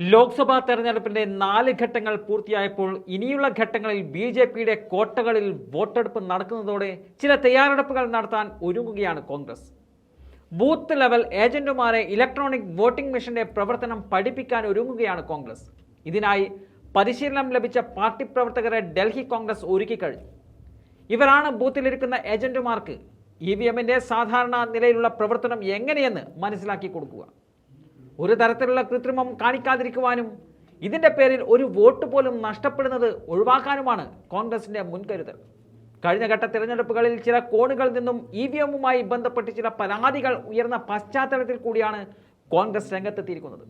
ലോക്സഭാ തെരഞ്ഞെടുപ്പിന്റെ നാല് ഘട്ടങ്ങൾ പൂർത്തിയായപ്പോൾ ഇനിയുള്ള ഘട്ടങ്ങളിൽ ബി ജെ പിയുടെ കോട്ടകളിൽ വോട്ടെടുപ്പ് നടക്കുന്നതോടെ ചില തയ്യാറെടുപ്പുകൾ നടത്താൻ ഒരുങ്ങുകയാണ് കോൺഗ്രസ്. ബൂത്ത് ലെവൽ ഏജന്റുമാരെ ഇലക്ട്രോണിക് വോട്ടിംഗ് മെഷീന്റെ പ്രവർത്തനം പഠിപ്പിക്കാൻ ഒരുങ്ങുകയാണ് കോൺഗ്രസ്. ഇതിനായി പരിശീലനം ലഭിച്ച പാർട്ടി പ്രവർത്തകരെ ഡൽഹി കോൺഗ്രസ് ഒരുക്കിക്കഴിഞ്ഞു ഇവരാണ് ബൂത്തിലിരിക്കുന്ന ഏജന്റുമാർക്ക് ഇ വി എമ്മിന്റെ സാധാരണ നിലയിലുള്ള പ്രവർത്തനം എങ്ങനെയെന്ന് മനസ്സിലാക്കി കൊടുക്കുക. ഒരു തരത്തിലുള്ള കൃത്രിമം കാണിക്കാതിരിക്കുവാനും ഇതിന്റെ പേരിൽ ഒരു വോട്ട് പോലും നഷ്ടപ്പെടുന്നത് ഒഴിവാക്കാനുമാണ് കോൺഗ്രസിന്റെ മുൻകരുതൽ. കഴിഞ്ഞ ഘട്ട തിരഞ്ഞെടുപ്പുകളിൽ ചില കോണുകളിൽ നിന്നും ഇ വി എമ്മുമായി ബന്ധപ്പെട്ട് ചില പരാതികൾ ഉയർന്ന പശ്ചാത്തലത്തിൽ കൂടിയാണ് കോൺഗ്രസ് രംഗത്തെത്തിയിരിക്കുന്നത്.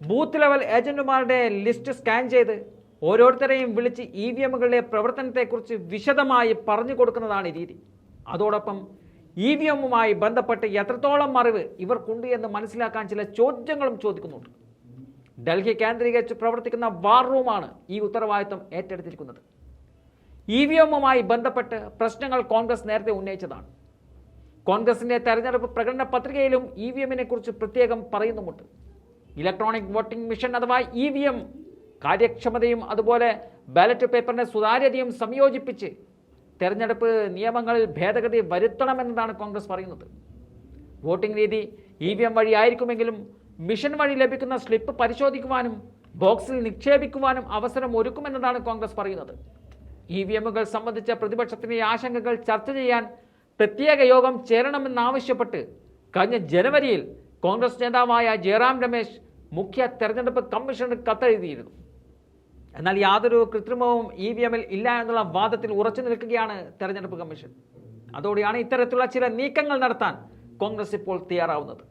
ബൂത്ത് ലെവൽ ഏജന്റുമാരുടെ ലിസ്റ്റ് സ്കാൻ ചെയ്ത് ഓരോരുത്തരെയും വിളിച്ച് ഇ വി എമ്മുകളുടെ പ്രവർത്തനത്തെക്കുറിച്ച് വിശദമായി പറഞ്ഞു കൊടുക്കുന്നതാണ് രീതി. അതോടൊപ്പം ഇ വി എമ്മുമായി ബന്ധപ്പെട്ട് എത്രത്തോളം അറിവ് ഇവർക്കുണ്ട് എന്ന് മനസ്സിലാക്കാൻ ചില ചോദ്യങ്ങളും ചോദിക്കുന്നുണ്ട്. ഡൽഹി കേന്ദ്രീകരിച്ച് പ്രവർത്തിക്കുന്ന വാർ റൂമാണ് ഈ ഉത്തരവാദിത്വം ഏറ്റെടുത്തിരിക്കുന്നത്. ഇ വി എമ്മുമായി ബന്ധപ്പെട്ട് പ്രശ്നങ്ങൾ കോൺഗ്രസ് നേരത്തെ ഉന്നയിച്ചതാണ്. കോൺഗ്രസിന്റെ തെരഞ്ഞെടുപ്പ് പ്രകടന പത്രികയിലും ഇ വി എമ്മിനെ കുറിച്ച് പ്രത്യേകം പറയുന്നുമുണ്ട്. ഇലക്ട്രോണിക് വോട്ടിംഗ് മിഷൻ അഥവാ ഇ വി എം കാര്യക്ഷമതയും അതുപോലെ ബാലറ്റ് പേപ്പറിന്റെ സുതാര്യതയും സംയോജിപ്പിച്ച് തെരഞ്ഞെടുപ്പ് നിയമങ്ങളിൽ ഭേദഗതി വരുത്തണമെന്നതാണ് കോൺഗ്രസ് പറയുന്നത്. വോട്ടിംഗ് രീതി ഇ വി എം വഴി ആയിരിക്കുമെങ്കിലും മിഷൻ വഴി ലഭിക്കുന്ന സ്ലിപ്പ് പരിശോധിക്കുവാനും ബോക്സിൽ നിക്ഷേപിക്കുവാനും അവസരം ഒരുക്കുമെന്നതാണ് കോൺഗ്രസ് പറയുന്നത്. ഇ വി എമ്മുകൾ സംബന്ധിച്ച പ്രതിപക്ഷത്തിന്റെ ആശങ്കകൾ ചർച്ച ചെയ്യാൻ പ്രത്യേക യോഗം ചേരണമെന്നാവശ്യപ്പെട്ട് കഴിഞ്ഞ ജനുവരിയിൽ കോൺഗ്രസ് നേതാവായ ജയറാം രമേശ് മുഖ്യ തെരഞ്ഞെടുപ്പ് കമ്മീഷണർ കത്തെഴുതിയിരുന്നു. എന്നാൽ യാതൊരു കൃത്രിമവും ഇ വി എമ്മിൽ ഇല്ല എന്നുള്ള വാദത്തിൽ ഉറച്ചു നിൽക്കുകയാണ് തെരഞ്ഞെടുപ്പ് കമ്മീഷൻ. അതോടെയാണ് ഇത്തരത്തിലുള്ള ചില നീക്കങ്ങൾ നടത്താൻ കോൺഗ്രസ് ഇപ്പോൾ തയ്യാറാവുന്നത്.